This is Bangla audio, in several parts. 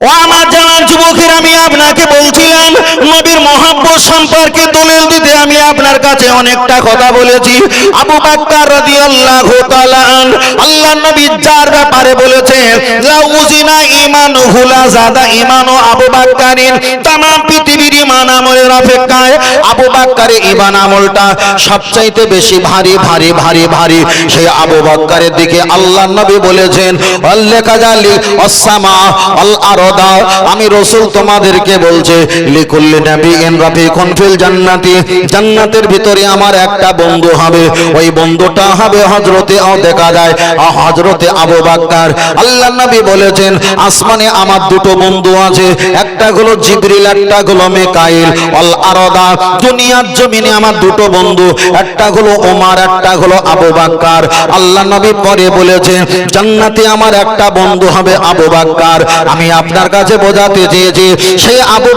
ও আমার যুবকের আমি আপনাকে বলছিলাম নবীর মহাব্বত সম্পর্কে দলিল দিতে আমি আপনার কাছে অনেকটা কথা বলেছি আবু বাক্কার রাদিয়াল্লাহু তাআলা আন আল্লাহ নবী যার ব্যাপারে বলেছেন লা উজিনা ঈমান হুলা জাদা ঈমানু আবু বাক্কারিন तमाम পৃথিবীর ঈমান আমলের অপেক্ষায় আবু বাক্কারের ঈমান আমলটা সবচাইতে বেশি ভারী ভারী ভারী ভারী সেই আবু বাক্কারের দিকে আল্লাহ নবী বলেছেন আল্লাহ জালি অসামা আল আরদা আমি রসুল তোমাদেরকে বলছে, লিকুল্লি নবী ইন রাফিকুন ফিল জান্নাতি। জান্নাতের ভিতরে আমার একটা বন্ধু হবে। ওই বন্ধুটা হবে হযরতে ও দেখা যায় হজরতে আবু বাক্কার। আল্লাহ নবী বলেছেন, আসমানে আমার দুটো বন্ধু আছে, একটা হলো জিবরিল, একটা হলো মিকাইল। আল আরদা, দুনিয়ার জমিনে আমার দুটো বন্ধু, একটা হলো ওমার, একটা হলো আবু বাক্কার। আল্লাহ নবী পরে বলেছেন, জান্নাতে আমার একটা বন্ধু হবে আবু বাক্কার। আমি আপনার কাছে বোঝাতে চেয়েছি সেই আবু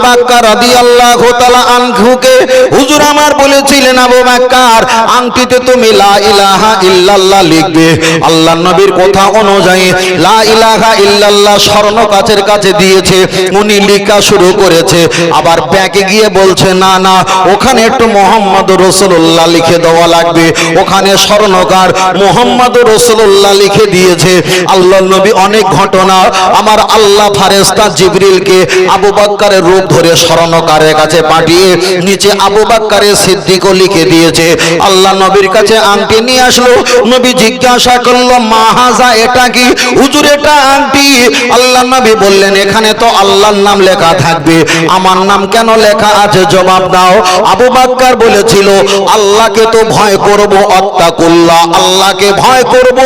রাদিয়াল্লাহু তাআলা আনহুকে হুজুর আমার বলেছিলেন, আবু বাক্কার, আংটিতে তুমি লা ইলাহা ইল্লাল্লাহ লিখবে। আল্লাহ নবীর কথা অনুযায়ী লা ইলাহা ইল্লাল্লাহ স্বর্ণ কাছের কাছে দিয়েছে। উনি লেখা শুরু করেছে। আবার ব্যাকে গিয়ে বলছে, না না, ওখানে একটু মোহাম্মদ রসুল্লাহ লিখে দেওয়া লাগবে। ওখানে স্বর্ণকার মোহাম্মদ রসুল্লাহ লিখে দিয়েছে। আল্লাহ নবী অনেক ঘটনা। আমার আল্লাহ ফারেস্তা জিবরিলকে আবু বাক্কারের রূপ ধরে স্মরণকারের কাছে পাঠিয়ে নিচে আবু বাক্কারের সিদ্দিকও লিখে দিয়েছে। আল্লাহ নবীর কাছে আংটি নিয়ে আসলো। নবী জিজ্ঞাসা করল মাহাজা এটা কি? হুজুর, এটা আংটি। আল্লাহ নবী বললেন, এখানে তো আল্লাহর নাম লেখা থাকবে। আমার নাম কেন লেখা আছে? জবাব দাও। আবু বাক্কার বলেছিল, আল্লাহকে তো ভয় করব, অত্তাকুল্লাহ। আল্লাহকে ভয় করব,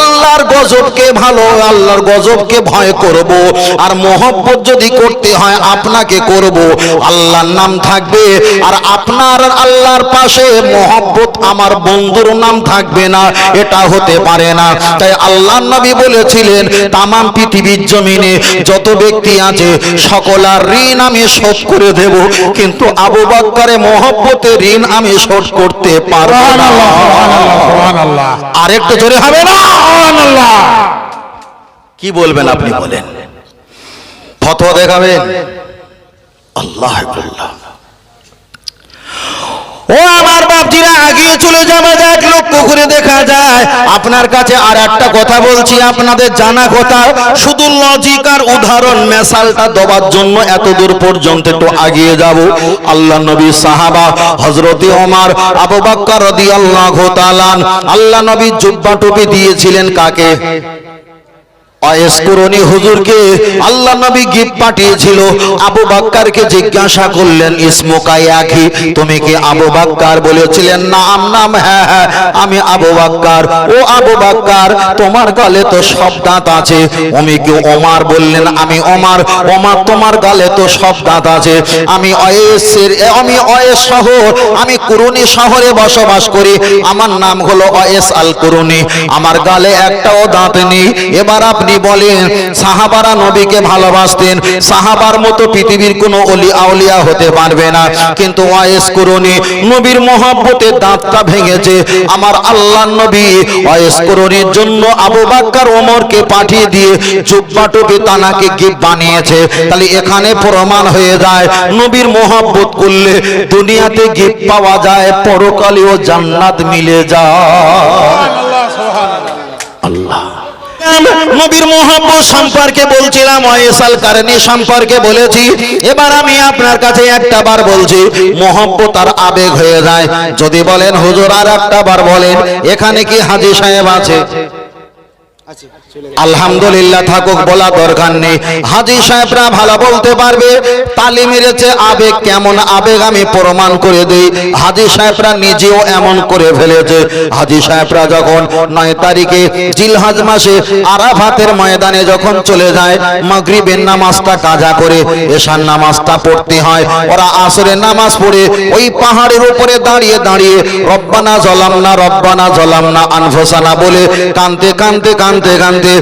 আল্লাহর গজবকে ভালো, আল্লাহর গজবকে ভয় করব। আর মোহব্বত যদি করতে হয় আপনাকে করব। আল্লাহর নাম থাকবে আর আপনার আল্লাহর পাশে মোহব্বত আমার বন্ধুর নাম থাকবে না এটা হতে পারে না। তাই আল্লাহ নবী বলেছিলেন তামাম পৃথিবীর জমিনে যত ব্যক্তি আছে সকলার ঋণ আমি শোধ করে দেব কিন্তু আবু বাক্কারে মোহব্বতে ঋণ আমি শোধ করতে পারব না। সুবহানাল্লাহ আরেকটু জোরে হবে না? কি বলবেন আপনি বলেন? ফতোয়া দেখাবেন আল্লাহ ও আমার বাপজিরা আগিয়ে চলে যাওয়া যাক লক্ষ্য করে দেখা যায়। আপনার কাছে আর একটা কথা বলছি আপনাদের জানা কথা। শুধু লজিক আর উদাহরণ মেশালটা দেওয়ার জন্য এত দূর পর্যন্ত একটু আগিয়ে যাব। আল্লাহ নবী সাহাবা হজরতে ওমর আবু বকর রাদিয়াল্লাহু তাআলা আল্লাহ নবী জুব্বা টুপি দিয়েছিলেন কাকে? অয়েস্করণী হুজুরকে আল্লাহ নবী তুমি হ্যাঁ হ্যাঁ তোমার গালে তো সব দাঁত আছে। আমি কি ওমার বললেন, আমি ওমার ওমার তোমার গালে তো সব দাঁত আছে। আমি অয়েসের আমি অয়েস শহর, আমি কুরুনি শহরে বসবাস করি। আমার নাম হলো অয়েস আল কুরুনি আমার গালে একটাও দাঁত নেই। এবার আপনি বলেন, সাহাবারা নবীকে ভালোবাসতেন। সাহাবার মতো পৃথিবীর কোনো অলি আউলিয়া হতে পারবে না। কিন্তু ওয়াইস করুনি, নবীর মহব্বতে দাঁতটা ভেঙেছে। আমার আল্লাহ নবী ওয়াইস করুনির জন্য আবু বাক্কার ওমরকে পাঠিয়ে দিয়ে জুব্বা টুপি তানাকে গিফট বানিয়েছে। তাহলে এখানে প্রমাণ হয়ে যায়, নবীর মহব্বত করলে দুনিয়াতে গিফট পাওয়া যায়, পরকালেও জান্নাত মিলে যায়। নবীর মোহাম্মদ সম্পর্কে বলছিলাম ওয়েসাল কারণে সম্পর্কে বলেছি। এবার আমি আপনার কাছে একটা বার বলছি মোহাম্মদ আর আবেগ হয়ে যায়। যদি বলেন, হুজুর আর একটা বার বলেন, এখানে কি হাজি সাহেব আছে? আলহামদুলিল্লাহ থাকুক বলা দরকার নেই। হাজি সাহেবরা ভালো বলতে পারবে, তালি মেরেছে আবেগ, কেমন আবেগ আমি প্রমাণ করে দেই। হাজি সাহেবরা নিজেও এমন করে ফেলেছে। হাজি সাহেবরা যখন নয় তারিখে জিলহাজ মাসে আরাফাতের ময়দানে যখন চলে যায়, মাগরিবের নামাজটা কাজা করে এশার নামাজটা পড়তে হয়। ওরা আসরের নামাজ পড়ে ওই পাহাড়ের উপরে দাঁড়িয়ে দাঁড়িয়ে, রব্বানা জলামনা রব্বানা জলামনা, আনফসানা বলে কানতে কানতে কানতে কানতে কানতে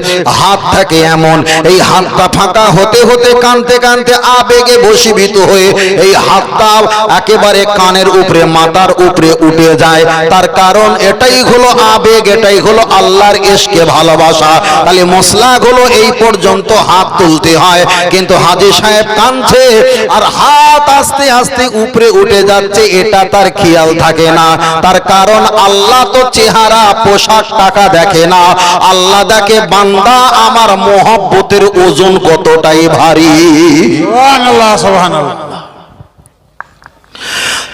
হাত থাকে এমন। এই হাতটা ফাঁকা হতে হতে কানতে কানতে আবেগে বশীভূত হয়ে এই হাতটা একেবারে কানের উপরে, মাথার উপরে উঠে যায়। তার কারণ এটাই হলো আবেগ, এটাই হলো আল্লাহর এসকে ভালোবাসা। তাহলে মশলা গুলো এই পর্যন্ত হাত তুলতে হয়। কিন্তু হাজি সাহেব কানছে আর হাত আস্তে আস্তে উপরে উঠে যাচ্ছে, এটা তার খেয়াল থাকে না। তার কারণ আল্লাহ তো চেহারা, পোশাক, টাকা দেখে না। আল্লাহ দেখে বান্দা আমার মহব্বতের ওজন কতটাই ভারী? সুবহানাল্লাহ সুবহানাল্লাহ।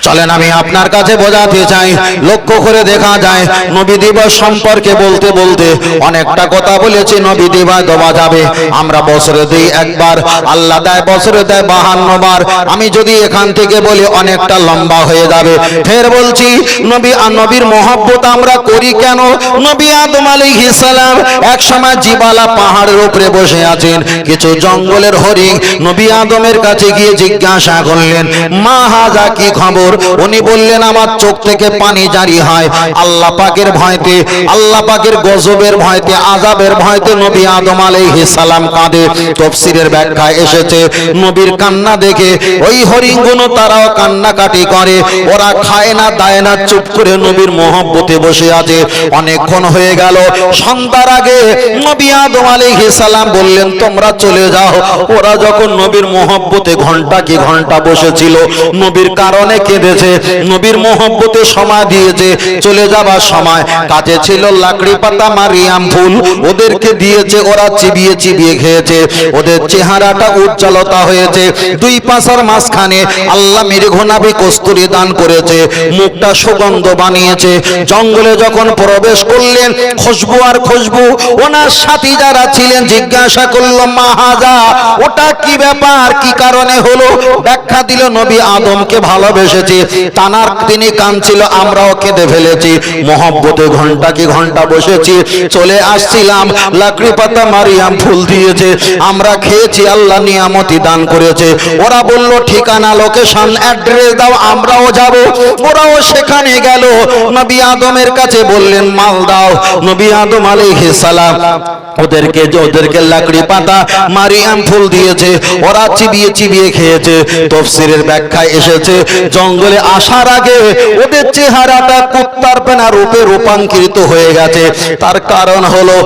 চলেন, আমি আপনার কাছে বোঝাতে চাই, লক্ষ্য করে দেখা যায়, নবী দিবস সম্পর্কে বলতে বলতে অনেকটা কথা বলেছি নবী দিবস দেওয়া যাবে। আমরা বছরে দিই, একবার, আল্লাহ দেয়, বছরে দেয় বাহান্ন বার। আমি যদি এখান থেকে বলি অনেকটা লম্বা হয়ে যাবে। ফের বলছি, নবী আর নবীর মহব্বত আমরা করি কেন? নবী আদম আলাইহিস সালাম এক সময় জিবালা পাহাড়ের উপরে বসে আছেন, কিছু জঙ্গলের হরিণ নবী আদমের কাছে গিয়ে জিজ্ঞাসা করলেন, মা হাজা, কি খবর? উনি বললেন, আমার চোখ থেকে পানি জারি হয়। আল্লাহ পাকের ভয়তে, আল্লাহ পাকের গজবের ভয়তে আজাবের ভয়তে নবী আদম আলাইহিস সালাম কাঁদে। তফসিরের এসেছে, নবীর কান্না দেখে ওই তারাও কান্নাকাটি করে। ওরা খায় না, দায় না, চুপ করে নবীর মহব্বতে বসে আছে। অনেকক্ষণ হয়ে গেল, সন্ধ্যার আগে নবী আদম সালাম বললেন, তোমরা চলে যাও। ওরা যখন নবীর মহব্বতে ঘণ্টা কি ঘণ্টা বসেছিল, নবীর কারণে কেঁদেছে নবীর মহব্বতে সময় দিয়েছে, চলে যাবার সময় কাজে ছিল লাকড়ি পাতা মারিয়াম ফুল, ওদেরকে দিয়েছে, ওরা চিবিয়ে চিবিয়ে খেয়েছে, ওদের চেহারাটা উজ্জ্বলতা হয়েছে, দুই পাশার মাঝখানে আল্লাহ মৃঘনাভি কস্তুরি দান করেছে, মুখটা সুগন্ধ বানিয়েছে, জঙ্গলে যখন প্রবেশ করলেন, খুশবু আর খুশবু, ওনার সাথী যারা ছিলেন, জিজ্ঞাসা করল মাহাজা ওটা কি ব্যাপার? কি কারণে হলো? ব্যাখ্যা দিল নবী আদমকে ভালোবেসেছে তানার তিনি কাঁদছিল, আমরাও কেঁদে ফেলেছি। মহব্বতে ঘণ্টা কি ঘণ্টা বসেছি, চলে আসছিলাম, লাকড়ি পাতা মারিয়াম ফুল দিয়েছে। আমরা খেয়েছি, আল্লাহ নিয়ামতি দান করেছে। ওরা বলল, ঠিকানা লোকেশন অ্যাড্রেস দাও, আমরাও যাব। ওরাও সেখানে গেল। নবী আদমের কাছে বললেন, মাল দাও। নবী আদম আলাইহিস সালাম ওদেরকে ওদেরকে লাকড়ি পাতা মারিয়াম ফুল দিয়েছে। ওরা চিবিয়ে চিবিয়ে খেয়েছে। তফসিরের ব্যাখ্যায় এসেছে জঙ্গলে আসার আগে ওদের চেহারাটা কুত্তার পেনা রূপে রূপান্তরিত হয়ে গেছে। তার কারণ হলো,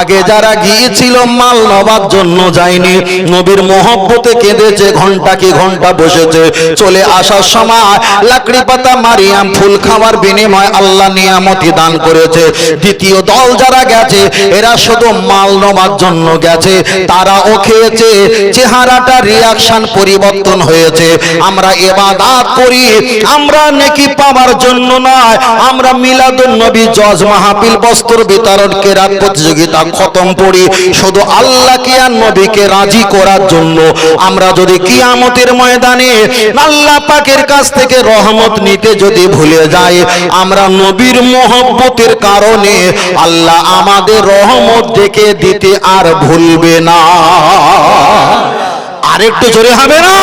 আগে যারা গিয়েছিল মাল নবার জন্য যায়নি, নবীর মহব্বতে কেঁদেছে, ঘণ্টা কি ঘণ্টা বসেছে। চলে আসার সময় লাকড়ি পাতা মারিয়াম ফুল খাওয়ার বিনিময় আল্লাহ নিয়ামতি দান করেছে। দ্বিতীয় দল যারা গেছে, এরা শুধু মাল নেওয়ার জন্য গেছে। তারা ও খেয়েছে, চেহারাটা রিয়াকশন পরিবর্তন হয়েছে। আমরা এবাদাত করি আমরা নেকি পাওয়ার জন্য নয়। আমরা মিলাদুন নবী জজ মাহফিল বস্ত্র বিতরণ কেরাত প্রতিযোগিতা খতম পড়ি। শুধু আল্লাহকে আর নবীকে রাজি করার জন্য। আমরা যদি কিয়ামতের ময়দানে আল্লাহ পাকের কাছ থেকে রহমত নিতে যদি ভুলে যাই, আমরা নবীর মহব্বতের কারণে আল্লাহ আমাদের রহমত ডেকে দিতে আর ভুলবে না। আরেকটু জোরে হবে না?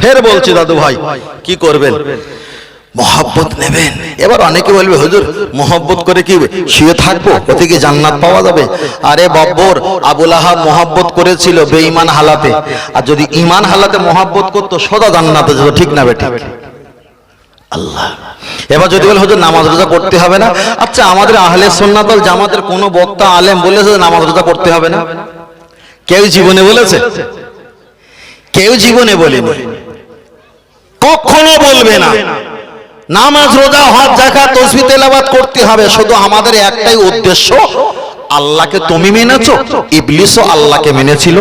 ফের বলছি দাদু ভাই কি করবেন? মহব্বত নেবেন। এবার অনেকে বলবে হুজুর মহব্বত করে কি শুয়ে থাকব? ওতে কি জান্নাত পাওয়া যাবে? আরে বব্বর আবুল আহাব মহব্বত করেছিল বেঈমান হালাতে। আর যদি ইমান হালাতে মহব্বত করতো সদা জান্নাতে যেত ঠিক না বেঠিক? আল্লাহ। এবার যদি বলে হুজুর নামাজ রোজা করতে হবে না? আচ্ছা আমাদের আহলে সুন্নাতল জামাতের কোনো বক্তা আলেম বলেছে যে নামাজ রোজা করতে হবে না? কেউ জীবনে বলেছে? কেউ জীবনে বলেনি। কখনো বলবে না। নামাজ, রোজা, হজ জাকাত তসবি, তেলাওয়াত করতে হবে। শুধু আমাদের একটাই উদ্দেশ্য, আল্লাহকে তুমি মেনেছো, ইবলিসও আল্লাহকে মেনেছিল।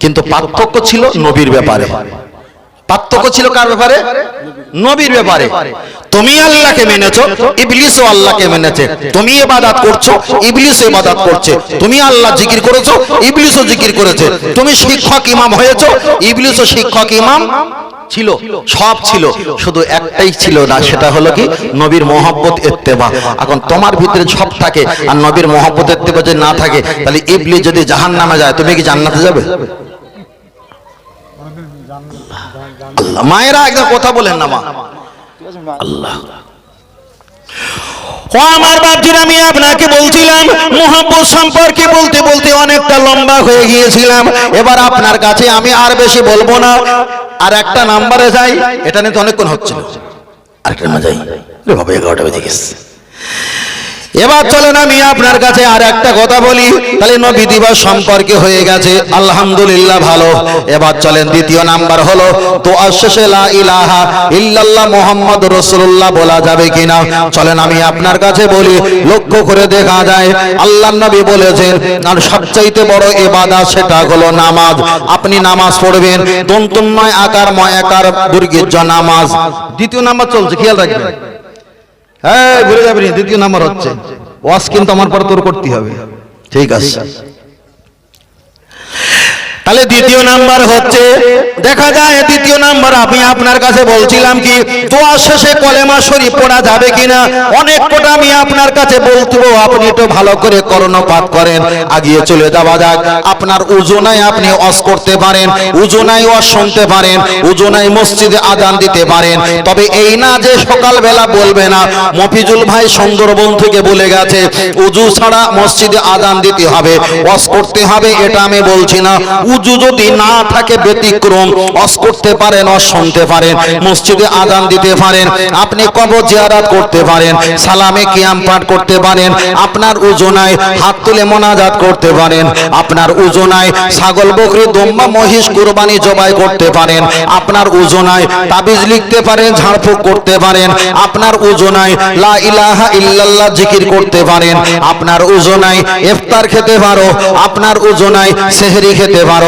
কিন্তু পার্থক্য ছিল নবীর ব্যাপারে। পার্থক্য ছিল কার ব্যাপারে? নবীর ব্যাপারে। তুমি আল্লাহকে মেনেছো, ইবলিসও আল্লাহকে মেনেছে। তুমি ইবাদত করছ, ইবলিসও ইবাদত করছে। তুমি আল্লাহ জিকির করেছ, ইবলিসও জিকির করেছে। তুমি শিক্ষক ইমাম হয়েছো, ইবলিসও শিক্ষক ইমাম ছিল, সব ছিল, শুধু একটাই ছিল না, সেটা হলো কি নবীর মহব্বত ইত্তেবা। এখন তোমার ভিতরে সব থাকে, আর নবীর মহব্বত ইত্তেবা যদি না থাকে, তাহলে ইবলি যদি জাহান নামে যায়, তুমি কি জান্নাতে যাবে? মায়েরা একদম কথা বলেন না মা। আল্লাহ। ও আমার বাপজির, আমি আপনাকে বলছিলাম মোহাম্মদ সম্পর্কে বলতে বলতে অনেকটা লম্বা হয়ে গিয়েছিলাম। এবার আপনার কাছে আমি আর বেশি বলব না। আর একটা নাম্বারে যাই, এটা নিয়ে তো অনেকক্ষণ হচ্ছিল। আরেকটা না যাই। বাবা, এগারোটা বেজে গেছে। এবার চলেন আমি আপনার কাছে আর একটা কথা বলি। তাহলে নবী দিবস সম্পর্কে হয়ে গেছে। আলহামদুলিল্লাহ ভালো। এবার চলেন দ্বিতীয় নাম্বার হলো তো লা ইলাহা ইল্লাল্লাহ মুহাম্মদ রাসূলুল্লাহ বলা যাবে কিনা? চলেন আমি আপনার কাছে বলি, লক্ষ্য করে দেখা যায় আল্লাহ নবী বলেছেন, আর সবচাইতে বড় ইবাদত সেটা হলো নামাজ। আপনি নামাজ পড়বেন দন্তময় আকার ময় আকার দুর্গিজ্জ নামাজ। দ্বিতীয় নাম্বার চলছে, খেয়াল রাখবেন। হ্যাঁ ঘুরে যাবেনি দ্বিতীয় নাম্বার হচ্ছে। ওয়াশ কিন্তু আমার পর তোর করতে হবে। ঠিক আছে। তাহলে দ্বিতীয় নাম্বার হচ্ছে, দেখা যায় দ্বিতীয় নাম্বার, আমি আপনার কাছে বলছিলাম কি, দোয়া শেষে কলেমা শরীফ পড়া যাবে কিনা? অনেক কটা আমি আপনার কাছে বলতে আপনি একটু ভালো করে কর্ণপাত করেন, আগিয়ে চলে যাওয়া যাক। আপনার উজোনায় আপনি অস করতে পারেন, উজোনায় ওয়াজ শুনতে পারেন, উজোনায় মসজিদে আজান দিতে পারেন। তবে এই না যে সকালবেলা বলবে না, মফিজুল ভাই সুন্দরবন থেকে বলে গেছে, উজু ছাড়া মসজিদে আজান দিতে হবে, ওয়াজ করতে হবে, এটা আমি বলছি না। উজু যদি না থাকে ব্যতিক্রম, অস করতে পারেন, অস শুনতে পারেন, মসজিদে আজান দিতে পারেন, আপনি কবর জিয়ারাত করতে পারেন, সালামে কিয়াম পাঠ করতে পারেন, আপনার উজোনায় হাত তুলে মোনাজাত করতে পারেন, আপনার উজোনায় ছাগল, বকরি, দম্বা, মহিষ, কুরবানি জবাই করতে পারেন, আপনার উজোনায় তাবিজ লিখতে পারেন, ঝাড়ফুঁক করতে পারেন, আপনার উজোনায় লা ইলাহা ইল্লাল্লাহ জিকির করতে পারেন, আপনার উজোনায় ইফতার খেতে পারো, আপনার উজোনায় সেহরি খেতে পারো।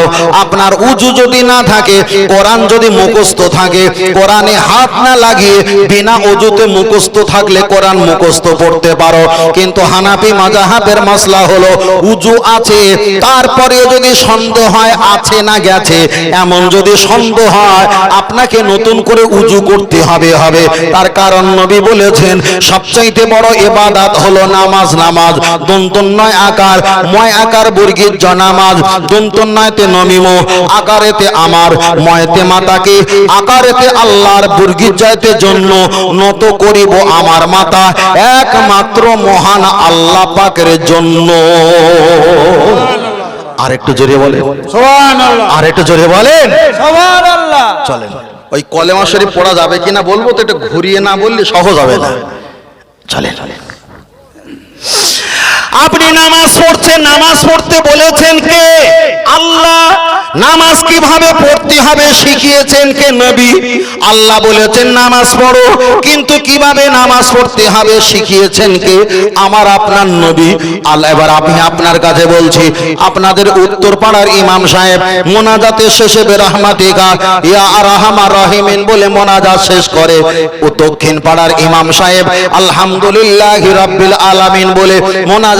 আপনার উজু যদি না থাকে, কোরআন যদি মুখস্থ থাকে, কোরআনে হাত না লাগিয়ে বিনা উজুতে মুখস্থ থাকলে কোরআন মুখস্থ পড়তে পারো। কিন্তু হানাফি মাজাহাবের মাসলা হলো উজু আছে, তারপরে যদি সন্দেহ হয়, আছে না গেছে, এমন যদি সন্দেহ হয়, আপনাকে নতুন করে উজু করতে হবে হবে। তার কারণ নবী বলেছেন, সবচাইতে বড় ইবাদত হলো নামাজ নামাজ। দন্তন্নয় আকার, ময় আকার বর্গীর জনামাজ। দন্তন্নয়তে নমিম আকারেতে আমার ময়তে মাতাকে আকারেতে আল্লাহর বর্গীর জয়তে জন্য নত করিব আমার মাতা একমাত্র মহান আল্লাহ পাকের জন্য। আর একটু জোরে বলে আর একটু জোরে বলেন। চলেন। ওই কলেমা শরীফ পড়া যাবে কিনা বলব তো এটা ঘুরিয়ে না বললে সহজ হবে না। চলেন। আপনি নামাজ পড়ছেন, নামাজ পড়তে বলেছেন কে? আল্লাহ। নামাজ কীভাবে পড়তে হবে শিখিয়েছেন কে নবী? আল্লাহ বলেছেন, নামাজ পড়ো। কিন্তু কীভাবে নামাজ পড়তে হবে শিখিয়েছেন কে? আমার আপনার নবী। আল্লাহ, এবার আমি আপনার কাছে বলছি, আপনাদের উত্তর পাড়ার ইমাম সাহেব, মোনাজাতের শেষে বেরহমাতিকা, ইয়া আরহামা রহিমিন বলে মোনাজাত শেষ করে। ও দক্ষিণ পাড়ার ইমাম সাহেব, আলহামদুলিল্লাহ রাব্বিল আলামিন বলে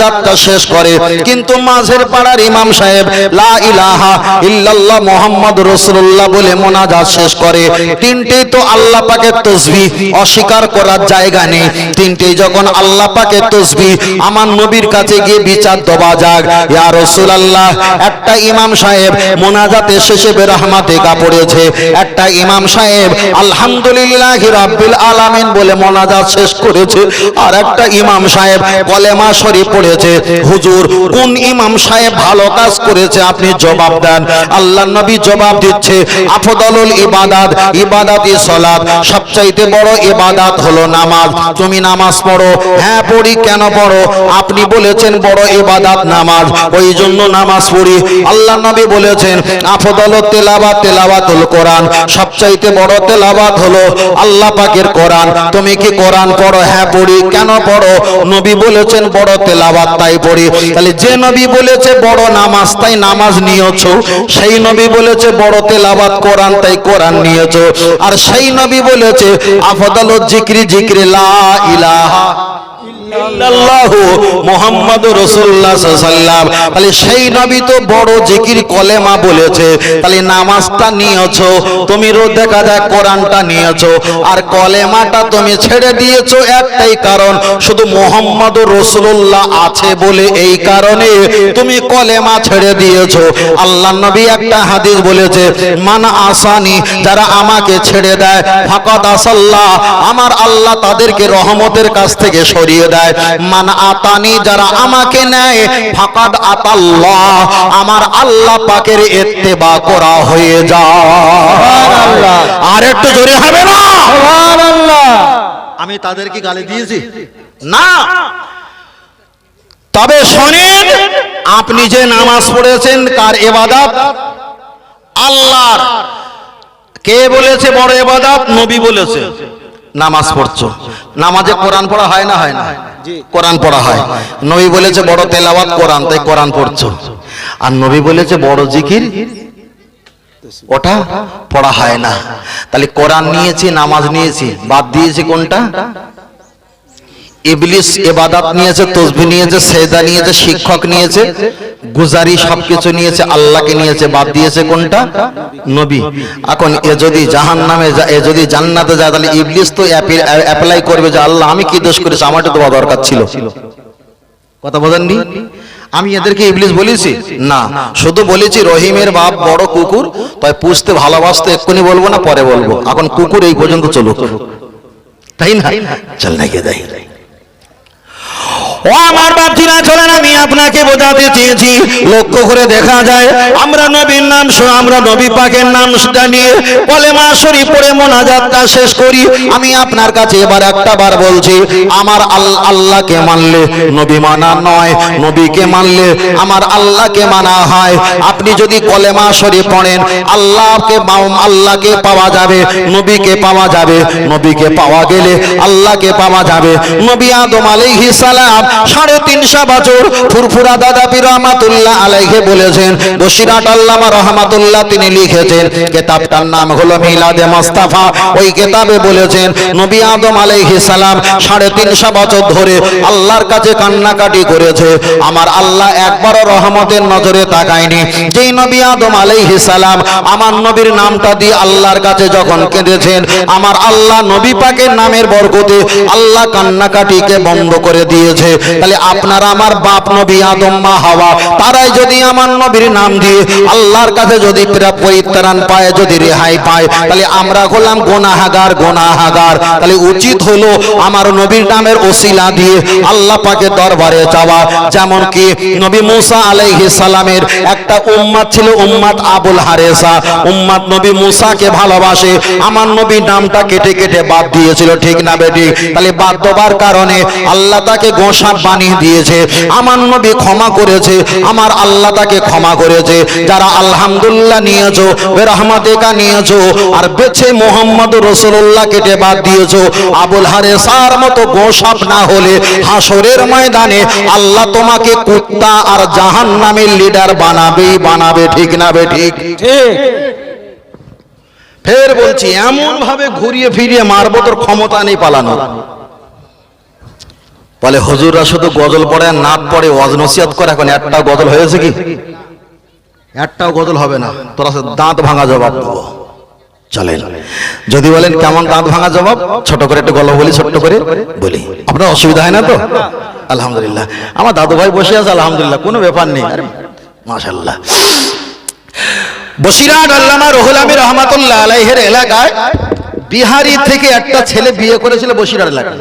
মোনাজাতটা শেষ করে। কিন্তু মাঝের পাড়ার ইমাম সাহেব, লা ইলাহা ইল্লাল্লাহ মুহাম্মদ রাসূলুল্লাহ বলে মোনাজাত শেষ করে। তিনটেই তো আল্লাহ পাকের তসবিহ অস্বীকার করার জায়গা নেই। তিনটেই যখন আল্লাহ পাকের তসবিহ আমার নবীর কাছে গিয়ে বিচার দেওয়া যাক। ইয়া রাসূলুল্লাহ, একটা ইমাম সাহেব মোনাজাতের শেষে বেরহমাতে পড়েছে। একটা ইমাম সাহেব, আলহামদুলিল্লাহ রাব্বিল আলামিন বলে মোনাজাত শেষ করেছে। আর একটা ইমাম সাহেব, কলেমা শরীফ পড়েছে হুজুর, কোন ইমাম সাহেব ভালো কাজ করেছে, আপনি জবাব দেন। আল্লাহ নবী জবাব দিচ্ছে, আফদলুল ইবাদাত, ইবাদাতি সালাত, সবচাইতে বড় ইবাদাত হলো নামাজ। তুমি নামাজ পড়ো। হ্যাঁ পড়ি, কেন পড়ো? আপনি বলেছেন বড় ইবাদাত নামাজ, ওই জন্য নামাজ পড়ি। আল্লাহ নবী বলেছেন, আফদল তেলাবাত তেলাবাতুল কোরআন, সবচাইতে বড় তেলাবাত হলো আল্লাহ পাকের কোরআন। তুমি কি কোরআন পড়ো? হ্যাঁ পড়ি, কেন পড়ো? নবী বলেছেন, বড় তাই পড়ি। তাহলে যে নবী বলেছে বড় নামাজ, তাই নামাজ নিয়েছো। সেই নবী বলেছে বড় তেলাবাদ কোরআন তাই কোরআন নিয়েছো। আর সেই নবী বলেছে আফদালত জিক্রি জিক্রি লা ইলাহা তুমি আছে বলে এই কারণে তুমি কলেমা ছেড়ে দিয়েছ। আল্লাহ নবী একটা হাদিস বলেছে, মান আসানি, যারা আমাকে ছেড়ে দেয় ফাকাত আসাল্লাহ, আমার আল্লাহ তাদেরকে রহমতের কাছ থেকে সরিয়ে দেয়। দেয় মান আতানি যারা আমাকে নেয় ফাকাদ আতাল্লাহ। আমার আল্লাহ পাকের ইত্তেবা করা হয়ে যায়। আর একটু জোরে হবে না? আমি তাদেরকে গালি দিয়েছি? না। তবে শোনেন আপনি যে নামাজ পড়েছেন কার এবাদত আল্লাহর। কে বলেছে বড় এবাদত? নবী বলেছে। নামাজ পড়ছো। নামাজে কোরআন পড়া হয় না হয় না? কোরআন পড়া হয়। নবী বলেছে, বড় তেলাওয়াত কোরআন তাই কোরআন পড়ছো। আর নবী বলেছে, বড় জিকির ওটা পড়া হয় না। তাহলে কোরআন নিয়েছি, নামাজ নিয়েছি, বাদ দিয়েছি কোনটা? ইবলিস এবাদাত নিয়েছে, তসবি নিয়েছে সেদা নিয়েছে, শিক্ষক নিয়েছে, গুজারি সবকিছু নিয়েছে, আল্লাহকে নিয়েছে, বাদ দিয়েছে কোনটা? নবী। এখন এ যদি জাহান নামে এ যদি জান্নাতে যায়, তাহলে ইবলিস তো অ্যাপ্লাই করবে যে, আল্লাহ, আমি কি দোষ করেছি? আমারটা দেওয়া দরকার ছিল। কথা বোঝেননি? আমি এদেরকে ইবলিস বলেছি? না। শুধু বলেছি, রহিমের বাপ বড় কুকুর, তাই পুষতে ভালোবাসতে এক্ষুনি বলব না, পরে বলব। এখন কুকুর এই পর্যন্ত চলুক। তাই না? চল না গিয়ে ও আমার বাপজিরা, চলেন আমি আপনাকে বোঝাতে চেয়েছি। লক্ষ্য করে দেখা যায়, আমরা নবীর নাম আমরা নবী পাকের নাম জানিয়ে কলেমা শরীফ পড়ে মোনাজাতটা শেষ করি। আমি আপনার কাছে এবার একটা বার বলছি, আমার আল- আল্লাহকে মানলে নবী মানা নয়, নবীকে মানলে আমার আল্লাহকে মানা হয়। আপনি যদি কলেমা শরীফ পড়েন, আল্লাহকে আল্লাহকে পাওয়া যাবে, নবীকে পাওয়া যাবে, নবীকে পাওয়া গেলে আল্লাহকে পাওয়া যাবে। নবী আদম আলাইহিস সালাম সাড়ে তিনশো বছর ফুরফুরা দাদা পীর রহমাতুল্লাহ আলাইহে বলেছেন বসিরাট আল্লামা রহমাতুল্লাহ তিনি লিখেছেন, কেতাবটার নাম হলো মিলাদে মুস্তাফা। ওই কেতাবে বলেছেন, নবী আদম আলাইহিস সালাম সাড়ে তিনশো বছর ধরে আল্লাহর কাছে কান্নাকাটি করেছে। আমার আল্লাহ একবারও রহমতের নজরে তাকায়নি। যেই নবী আদম আলাইহিস সালাম আমার নবীর নামটা দিয়ে আল্লাহর কাছে যখন কেঁদেছেন, আমার আল্লাহ নবী পাকের নামের বরকতে আল্লাহ কান্নাকাটিকে বন্ধ করে দিয়েছে। তাহলে আপনার আমার বাপ নবী আদম মা হাওয়া। তারাই যদি আমার নবীর নাম দিয়ে আল্লাহর কাছে যদি প্রা- পরিত্রাণ পায় যদি রেহাই পায় তাহলে আমরা হলাম গোনাহাগার গোনাহাগার। তাহলে উচিত হলো আমার নবীর নামের ওসিলা দিয়ে আল্লাহ পাকের দরবারে যাওয়া। যেমন কি নবী মুসা আলাইহিস সালামের একটা উম্মাত ছিল উম্মাত আবুল হারেসা। উম্মাত নবী মুসাকে ভালোবাসে। আমার নবীর নামটা কেটে কেটে বাদ দিয়েছিল ঠিক না বেটি? তাহলে বাদ দেবার কারণে আল্লাহ তাকে গোসাপ বানিয়ে দিয়েছে। আমার নবী ক্ষমা করেছে, আমার আল্লাহ তাকে ক্ষমা করেছে। যারা আলহামদুলিল্লাহ নিয়েছো রহমাতেকা নিয়েছো, আর বেছে মোহাম্মদ রসুল্লাহ কেটে বাদ দিয়েছ, আবুল হারেসার মতো গোসাপ না হলে হাসরের ময়দানে আল্লাহ তোমাকে কুত্তা আর জাহান নামের লিডার বানাবেই বানাবে, ঠিক না বে ঠিক? ফের বলছি এমন ভাবে ঘুরিয়ে ফিরিয়ে মারবো, তোর ক্ষমতা নেই পালানো বলে, হজুররা শুধু গজল পড়ে নাত পড়ে, ওয়াজ করে, এখন একটাও গজল হয়েছে কি? একটাও গজল হবে না, তোরা দাঁত ভাঙা জবাব দেবো। চলেন, যদি বলেন, কেমন দাঁত ভাঙা জবাব? ছোট করে একটু গল্প বলি, ছোট্ট করে বলি। আপনার অসুবিধা হয় না তো? আলহামদুলিল্লাহ। আমার দাদু ভাই বসে আছে, আলহামদুলিল্লাহ, কোনো ব্যাপার নেই। মাশাল্লাহ বসিরাট আল্লামা রহুল আমির রহমাতুল্লাহ আলাইহের এলাকায় বিহারি থেকে একটা ছেলে বিয়ে করেছিল বসিরাট এলাকায়।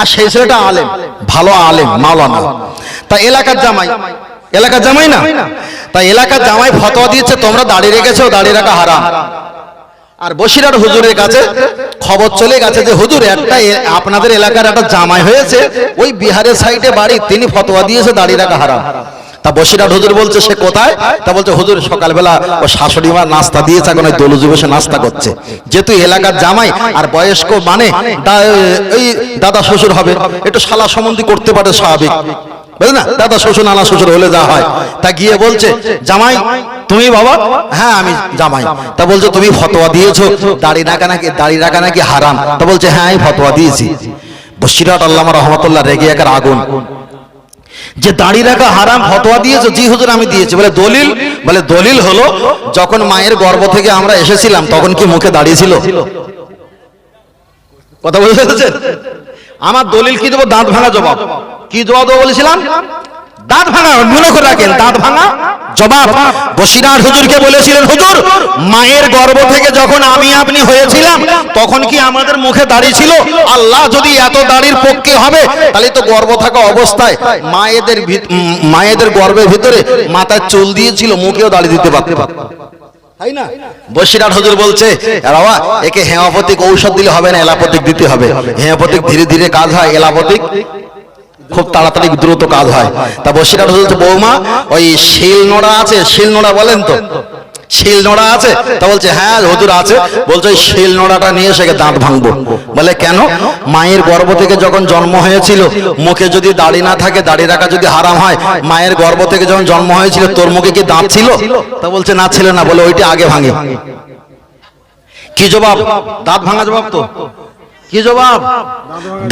আর সেই ছেলেটা আলেম। ভালো আলেম মাওলানা। তা এলাকার জামাই। এলাকার জামাই না? তা এলাকার জামাই ফতোয়া দিয়েছে তোমরা দাঁড়িয়ে রেখেছো দাঁড়িয়ে রাখা হারাম। আর বসিরার হুজুরের কাছে খবর চলে গেছে যে হুজুর একটা আপনাদের এলাকার একটা জামাই হয়েছে ওই বিহারের সাইডে বাড়ি তিনি ফতোয়া দিয়েছে দাঁড়িয়ে রাখা হারাম। তা বসিরাট হুজুর বলছে, সে কোথায়? তা বলছে, হুজুর, সকালবেলা ও শাশুড়ি মা নাস্তা দিয়েছে, এখন ওই দলুজু বসে নাস্তা করছে। যেহেতু এলাকার জামাই আর বয়স্ক মানে এই দাদা শ্বশুর হবে, একটু শালা সম্বন্ধী করতে পারে স্বাভাবিক। না? দাদা শ্বশুর, নানা শ্বশুর হলে যা হয়। তা গিয়ে বলছে, জামাই, তুমি বাবা? হ্যাঁ আমি জামাই। তা বলছে, তুমি ফতোয়া দিয়েছ, দাড়ি রাখা নাকি দাড়ি রাখা নাকি হারাম। তা বলছে হ্যাঁ আমি ফতোয়া দিয়েছি। বসিরাট আল্লামা রহমতুল্লাহ রেগে একার আগুন। যে দাড়ি রাখা হারাম, ফতোয়া দিয়েছ, জি হুজুর, আমি দিয়েছি। বলে দলিল বলে দলিল হলো, যখন মায়ের গর্ভ থেকে আমরা এসেছিলাম, তখন কি মুখে দাঁড়িয়েছিল কথা বুঝতে পেরেছেন? আমার দলিল কি দেবো? দাঁত ভাঙা জবাব। কি জবাব দেবো বলেছিলাম? দাঁত ভাঙা, মনে করে রাখেন, দাঁত ভাঙা জবাব বসিরাট হুজুরকে বলেছিলেন হুজুর মায়ের গর্ভ থেকে যখন আমি আপনি হয়েছিলাম তখন কি আমাদের মুখে দাড়ি ছিল? আল্লাহ যদি এত দাড়ির পক্ষে হবে তাহলে তো গর্ভ থাকা অবস্থায় মায়েদের মায়েদের গর্ভের ভিতরে মাথায় চুল দিয়েছিল মুখেও দাড়ি দিতে পারত তাই না? বসিরাট হুজুর বলছে "এ বাবা একে হেমাপতিক ঔষধ দিলে হবে না এলাপতিক দিতে হবে। হেমাপতিক ধীরে ধীরে কাজ হয় এলাপতিক খুব তাড়াতাড়ি দ্রুত কাজ হয়। তা বসিরাট হুজুর বলছে, বৌমা ওই শিল নোড়া আছে? শিল নোড়া বলেন তো। শিল নোড়া আছে? তা বলছে হ্যাঁ হুজুর আছে। বলছে শিল নোড়াটা নিয়ে এসে দাঁত ভাঙবো। বলে কেন? মায়ের গর্ভ থেকে যখন জন্ম হয়েছিল মুখে যদি দাড়ি না থাকে দাড়ি রাখা যদি হারাম হয় মায়ের গর্ভ থেকে যখন জন্ম হয়েছিল তোর মুখে কি দাঁত ছিল? তা বলছে না ছিল না। বলে ওইটা আগে ভাঙে। কি জবাব? দাঁত ভাঙা জবাব তো। কি জবাব?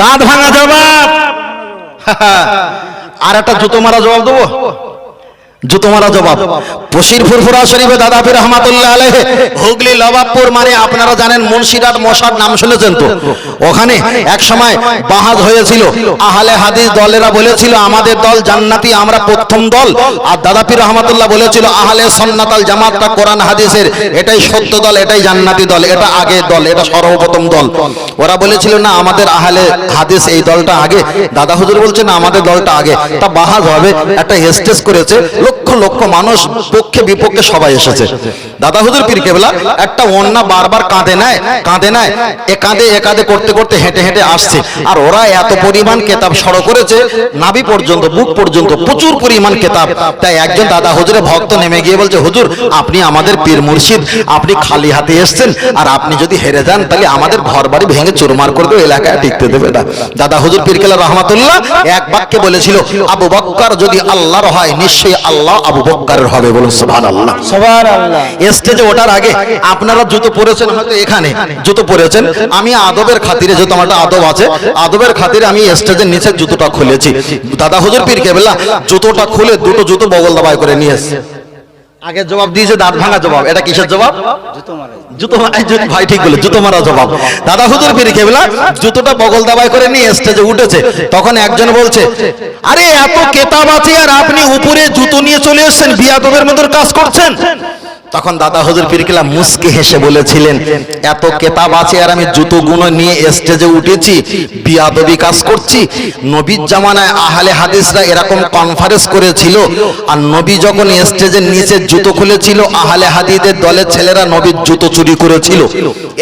দাঁত ভাঙা জবাব। আর একটা জুতো মারা জবাব দেবো? জুতো মারা জবাব। পশির ফুরফুরা শরীফে দাদাফি রহমাতুল্লাহ আলাইহি হুগলি লবাবপুর মানে আপনারা জানেন মুন্সিরাট মশার নাম শুনেছেন তো? ওখানে এক সময় বাহাজ হয়েছিল। আহলে হাদিস দলেরা বলেছিল, আমাদের দল জান্নাতি, আমরা প্রথম দল। আর দাদাপি রহমাতুল্লাহ বলেছিল, আহলে সন্নাতাল জামাতটা কোরআন হাদিসের, এটাই সত্য দল, এটাই জান্নাতি দল, এটা আগে দল, এটা সর্বপ্রথম দল। ওরা বলেছিল, না, আমাদের আহলে হাদিস এই দলটা আগে। দাদা হুজুর বলছে, না, আমাদের দলটা আগে। তা বাহাজ হবে, একটা স্টেজ করেছে। লক্ষ লক্ষ মানুষ পক্ষে বিপক্ষে সবাই এসেছে। দাদা হুজুর পীর কেবলা, একটা অন্যা বারবার কাঁদে নেয় কাঁদে নেয়, এ কাঁদে এ কাঁদে করতে করতে হেঁটে হেঁটে আসছে। আর ওরা এত পরিমাণ কেতাব সড়ো করেছে, নাভি পর্যন্ত, বুক পর্যন্ত, প্রচুর পরিমাণ কেতাব। তাই একজন দাদা হুজুরের ভক্ত নেমে গিয়ে বলছে, হুজুর, আপনি আমাদের পীর মুর্শিদ, আপনি খালি হাতে এসছেন, আর আপনি যদি হেরে যান, তাহলে আমাদের ঘর বাড়ি ভেঙে চুরমার করে দেবে, এলাকায় টিকতে দেবে না দাদা হুজুর পীরকেলা রহমাতুল্লাহ এক বাক্যে বলেছিল, আবু বক্কর যদি আল্লাহর হয়, নিশ্চয়ই আল্লাহ আবু বক্করের হবে বলুন, সুবহানাল্লাহ। সুবহানাল্লাহ। স্টেজে ওঠার আগে আপনারা জুতো পরেছেন হয়তো এখানে। জুতো পরেছেন। আমি আদবের খাতিরে যেহেতু আমার একটা আদব আছে আদবের খাতিরে আমি স্টেজের নিচে জুতোটা খুলেছি। দাদা হুজুর পীর কেবলা জুতোটা খুলে দুটো জুতো বগল দাবাই করে নিয়ে এসছে। আগে জবাব দিয়েছে দাঁত ভাঙা জবাব। এটা কিসের জবাব? জুতো ভাই ঠিক বলে জুতো মারা জবাব। দাদা হুজুর পীর কেবলা জুতোটা বগল দাবাই করে নিয়ে স্টেজে উঠেছে। তখন একজন বলছে আরে এত কেতাব আছে আর আপনি উপরে জুতো নিয়ে চলে এসেছেন বিয়াদবের মতো কাজ করছেন? তখন দাদা হুজুর পীরকেলা মুস্কি হেসে বলেছিলেন, এত কেতাব আছে আর আমি জুতো গুলো নিয়ে স্টেজে উঠেছি, বিয়াদবি কাজ করছি। নবীর জামানায় আহলে হাদিসরা এরকম কনফারেন্স করেছিল আর নবী যখন স্টেজের নিচে জুতো খুলেছিল, আহলে হাদিদের দলের ছেলেরা নবীর জুতো চুরি করেছিল।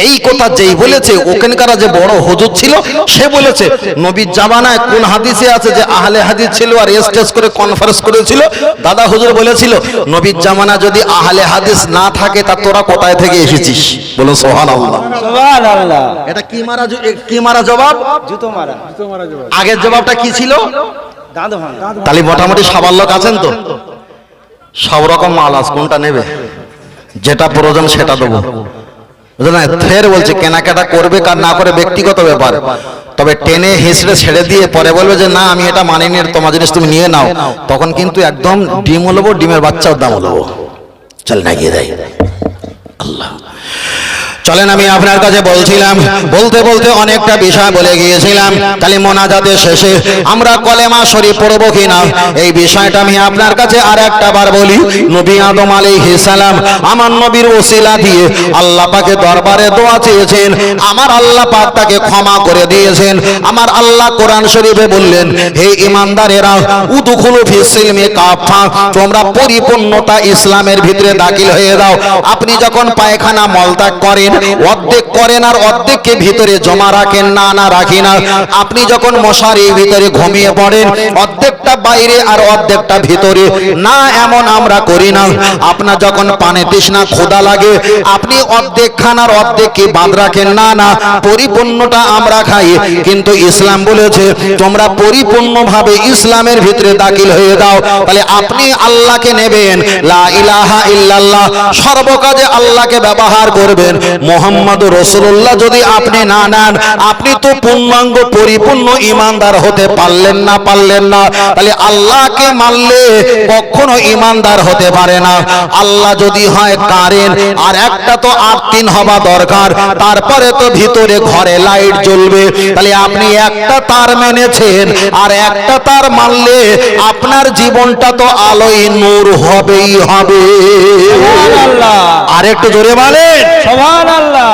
এই কথা যেই বলেছে, ওখানকার যে বড় হুজুর ছিল, সে বলেছে, নবীর জামানায় কোন হাদিসে আছে যে আহলে হাদিস ছিল আর স্টেজ করে কনফারেন্স করেছিল? দাদা হুজুর বলেছিল, নবীর জামানা যদি আহলে হাদিস না থাকে তা তোরা কোথায় থেকে এসেছিস? বলুন সোহান আল্লাহ এটা কি মারা কি মারা জবাব? জুতো মারা। জুতো মারা জবাব। আগের জবাবটা কি ছিল? তাহলে মোটামুটি সবার লোক আছেন তো? সব রকম মাল আছে কোনটা নেবে? যেটা প্রয়োজন সেটা দেবো। বুঝলেন ফের বলছে কেনাকাটা করবে কার না করে ব্যক্তিগত ব্যাপার। তবে টেনে হেসড়ে ছেড়ে দিয়ে পরে বলবে যে না আমি এটা মানিনি তোমার জিনিস তুমি নিয়ে নাও। তখন কিন্তু একদম ডিম নেব ডিমের বাচ্চাও দাম নেব চল না গিয়ে দেয়। আল্লাহ। চলেন আমি আপনার কাছে বলছিলাম, বলতে বলতে অনেকটা বিষয় বলে গিয়েছিলাম খালি মোনাজাতের শেষে আমরা কলেমা শরীফ পড়ব কিনা, এই বিষয়টা আমি আপনার কাছে আর একটা বার বলি, নবী আদম সালাম আমার নবীর ওসিলা দিয়ে আল্লাহ দরবারে দোয়া চেয়েছেন, আমার আল্লাহ পাক তাকে ক্ষমা করে দিয়েছেন, আমার আল্লাহ কোরআন শরীফে বললেন, হে ইমানদারেরা, উদুখুলু ফিস সিলমি কাফা তোমরা পরিপূর্ণতা ইসলামের ভিতরে দাখিল হয়ে দাও আপনি যখন পায়খানা মলত্যাগ করেন অর্ধেক করেন আর অর্ধেককে ভিতরে জমা রাখেন। না না, রাখি না। আপনি যখন মশারির ভিতরে ঘুমিয়ে পড়েন, অর্ধেকটা বাইরে আর অর্ধেকটা ভিতরে। না, এমন আমরা করি না। আপনার যখন পানে তৃষ্ণা খোদা লাগে, আপনি অর্ধেক খানার অর্ধেক কি বাদ রাখেন। না না, পরিপূর্ণটা আমরা খাই। কিন্তু ইসলাম বলেছে, তোমরা পরিপূর্ণভাবে ইসলামের ভিতরে দাখিল হয়ে দাও। তাহলে আপনি আল্লাহকে নেবেন। লা ইলাহা ইল্লাল্লাহ, সর্বকাজে আল্লাহকে ব্যবহার করবেন। মোহাম্মদ রসুল্লাহ যদি আপনি না নেন আপনি তো পূর্ণাঙ্গ পরিপূর্ণ ইমানদার হতে পারলেন না পারলেন না। তাহলে আল্লাহকে মানলে কখনো ইমানদার হতে পারে না। আল্লাহ যদি হয় কারেন্ট আর একটা তো আর্থিন হওয়া দরকার তারপরে তো ভিতরে ঘরে লাইট জ্বলবে। তাহলে আপনি একটা তার মেনেছেন আর একটা তার মানলে আপনার জীবনটা তো আলোয় নূর হবেই হবে। আর একটু জোরে বলেন। সোহান আল্লাহ